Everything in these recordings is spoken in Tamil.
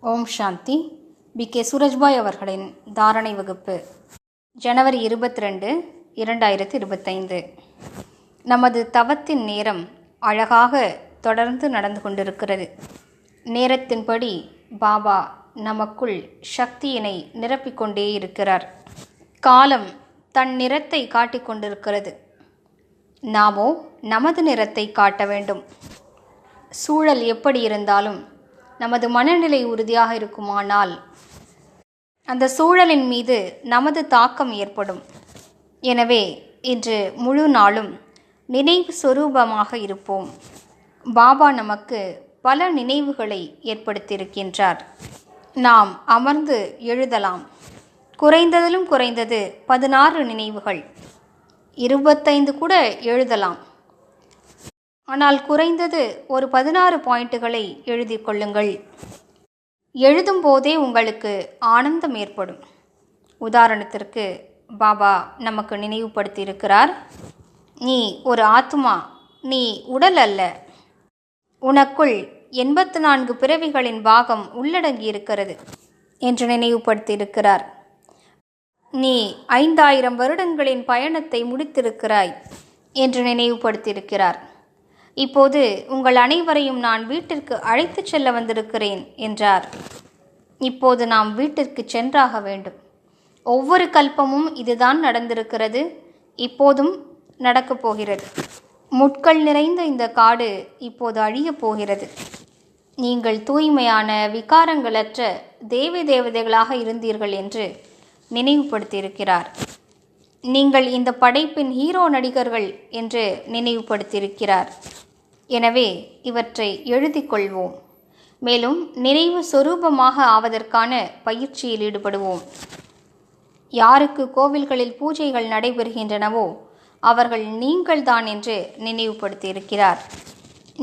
ஓம் சாந்தி. பி. கே. சூரஜ்பாய் அவர்களின் தாரணை வகுப்பு ஜனவரி இருபத்தி ரெண்டு இரண்டாயிரத்தி இருபத்தைந்து. நமது தவத்தின் நேரம் அழகாக தொடர்ந்து நடந்து கொண்டிருக்கிறது. நேரத்தின்படி பாபா நமக்குள் சக்தியினை நிரப்பிக்கொண்டே இருக்கிறார். காலம் தன் நிறத்தை காட்டிக்கொண்டிருக்கிறது நாமோ நமது நிறத்தை காட்ட வேண்டும். சூழல் எப்படி இருந்தாலும் நமது மனநிலை உறுதியாக இருக்குமானால் அந்த சூழலின் மீது நமது தாக்கம் ஏற்படும். எனவே இன்று முழு நாளும் நினைவு சொரூபமாக இருப்போம். பாபா நமக்கு பல நினைவுகளை ஏற்படுத்தியிருக்கின்றார். நாம் அமர்ந்து எழுதலாம். குறைந்ததிலும் குறைந்தது பதினாறு நினைவுகள். இருபத்தைந்து கூட எழுதலாம். ஆனால் குறைந்தது ஒரு பதினாறு பாயிண்ட்டுகளை எழுதி கொள்ளுங்கள். எழுதும் போதே உங்களுக்கு ஆனந்தம் ஏற்படும். உதாரணத்திற்கு பாபா நமக்கு நினைவுபடுத்தியிருக்கிறார் நீ ஒரு ஆத்மா நீ உடல் அல்ல. உனக்குள் எண்பத்து நான்கு பிறவிகளின் பாகம் உள்ளடங்கி இருக்கிறது என்று நினைவுபடுத்தியிருக்கிறார். நீ ஐந்தாயிரம் வருடங்களின் பயணத்தை முடித்திருக்கிறாய் என்று நினைவுபடுத்தியிருக்கிறார். இப்போது உங்கள் அனைவரையும் நான் வீட்டிற்கு அழைத்துச் செல்ல வந்திருக்கிறேன் என்றார். இப்போது நாம் வீட்டிற்கு சென்றாக வேண்டும். ஒவ்வொரு கல்பமும் இதுதான் நடந்திருக்கிறது. இப்போதும் நடக்கப் போகிறது. முட்கள் நிறைந்த இந்த காடு இப்போது அழியப் போகிறது. நீங்கள் தூய்மையான விகாரங்களற்ற தேவி தேவதைகளாக இருந்தீர்கள் என்று நினைவுபடுத்தியிருக்கிறார். நீங்கள் இந்த படைப்பின் ஹீரோ நடிகர்கள் என்று நினைவுபடுத்தியிருக்கிறார். எனவே இவற்றை எழுதி கொள்வோம். மேலும் நினைவு சொரூபமாக ஆவதற்கான பயிற்சியில் ஈடுபடுவோம். யாருக்கு கோவில்களில் பூஜைகள் நடைபெறுகின்றனவோ அவர்கள் நீங்கள்தான் என்று நினைவுபடுத்தியிருக்கிறார்.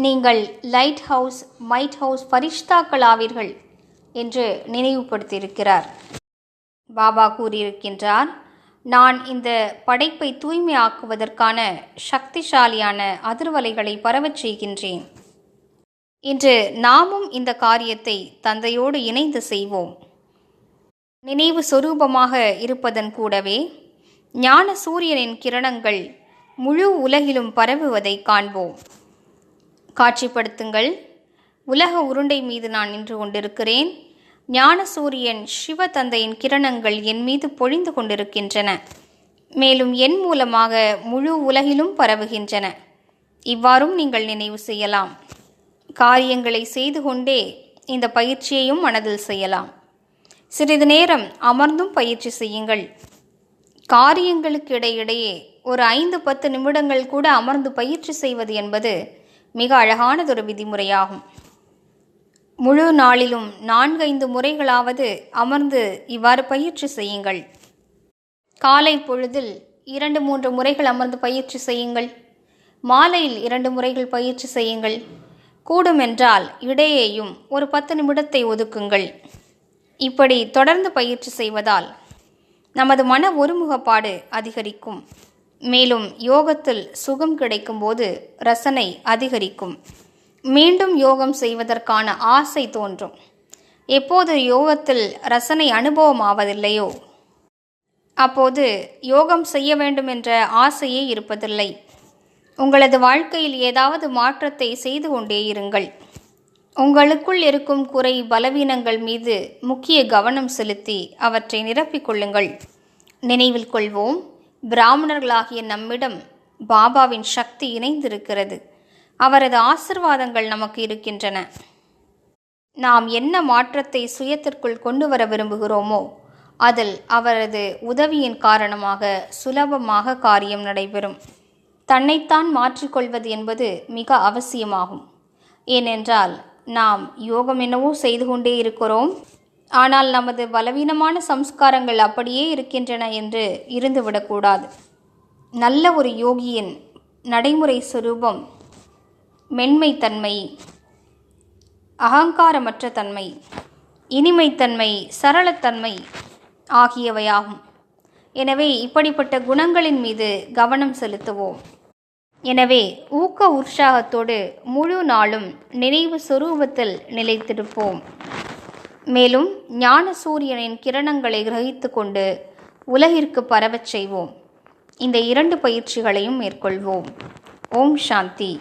நீங்கள் லைட் ஹவுஸ் மைட் ஹவுஸ் பரிஷ்தாக்கள் ஆவீர்கள் என்று நினைவுபடுத்தியிருக்கிறார். பாபா கூறியிருக்கின்றார் நான் இந்த படைப்பை தூய்மையாக்குவதற்கான சக்திசாலியான அதிர்வலைகளை பரவச் செய்கின்றேன். இன்று நாமும் இந்த காரியத்தை தந்தையோடு இணைந்து செய்வோம். நினைவு சொரூபமாக இருப்பதன் கூடவே ஞான சூரியனின் கிரணங்கள் முழு உலகிலும் பரவுவதை காண்போம். காட்சிப்படுத்துங்கள். உலக உருண்டை மீது நான் நின்று கொண்டிருக்கிறேன். ஞான சூரியன் தந்தையின் கிரணங்கள் என் மீது பொழிந்து கொண்டிருக்கின்றன. மேலும் என் மூலமாக முழு உலகிலும் பரவுகின்றன. இவ்வாறும் நீங்கள் நினைவு செய்யலாம். காரியங்களை செய்து கொண்டே இந்த பயிற்சியையும் மனதில் செய்யலாம். சிறிது நேரம் அமர்ந்தும் பயிற்சி செய்யுங்கள். காரியங்களுக்கு இடையிடையே ஒரு ஐந்து பத்து நிமிடங்கள் கூட அமர்ந்து பயிற்சி செய்வது என்பது மிக அழகானதொரு விதிமுறையாகும். முழு நாளிலும் நான்கைந்து முறைகளாவது அமர்ந்து இவ்வாறு பயிற்சி செய்யுங்கள். காலை பொழுதில் இரண்டு மூன்று முறைகள் அமர்ந்து பயிற்சி செய்யுங்கள். மாலையில் இரண்டு முறைகள் பயிற்சி செய்யுங்கள். கூடுமென்றால் இடையேயும் ஒரு பத்து நிமிடத்தை ஒதுக்குங்கள். இப்படி தொடர்ந்து பயிற்சி செய்வதால் நமது மன ஒருமுகப்பாடு அதிகரிக்கும். மேலும் யோகத்தில் சுகம் கிடைக்கும்போது ரசனை அதிகரிக்கும். மீண்டும் யோகம் செய்வதற்கான ஆசை தோன்றும். எப்போது யோகத்தில் ரசனை அனுபவம் ஆவதில்லையோ அப்போது யோகம் செய்ய வேண்டும் என்ற ஆசையே இருப்பதில்லை. உங்களது வாழ்க்கையில் ஏதாவது மாற்றத்தை செய்து கொண்டே இருங்கள். உங்களுக்குள் இருக்கும் குறை பலவீனங்கள் மீது முக்கிய கவனம் செலுத்தி அவற்றை நிரப்பிக் கொள்ளுங்கள். நினைவில் கொள்வோம் பிராமணர்களாகிய நம்மிடம் பாபாவின் சக்தி இணைந்திருக்கிறது. அவரது ஆசிர்வாதங்கள் நமக்கு இருக்கின்றன. நாம் என்ன மாற்றத்தை சுயத்திற்குள் கொண்டு வர விரும்புகிறோமோ அதில் அவரது உதவியின் காரணமாக சுலபமாக காரியம் நடைபெறும். தன்னைத்தான் மாற்றிக்கொள்வது என்பது மிக அவசியமாகும். ஏனென்றால் நாம் யோகம் என்னவோ செய்து கொண்டே இருக்கிறோம். ஆனால் நமது பலவீனமான சம்ஸ்காரங்கள் அப்படியே இருக்கின்றன என்று இருந்துவிடக்கூடாது. நல்ல ஒரு யோகியின் நடைமுறை சுரூபம் மென்மைத்தன்மை அகங்காரமற்ற தன்மை இனிமைத்தன்மை சரளத்தன்மை ஆகியவையாகும். எனவே இப்படிப்பட்ட குணங்களின் மீது கவனம் செலுத்துவோம். எனவே ஊக்க உற்சாகத்தோடு முழு நாளும் நினைவு சுரூபத்தில் நிலைத்திருப்போம். மேலும் ஞான சூரியனின் கிரணங்களை கிரகித்து கொண்டு உலகிற்கு பரவச் செய்வோம். இந்த இரண்டு பயிற்சிகளையும் மேற்கொள்வோம். ஓம் சாந்தி.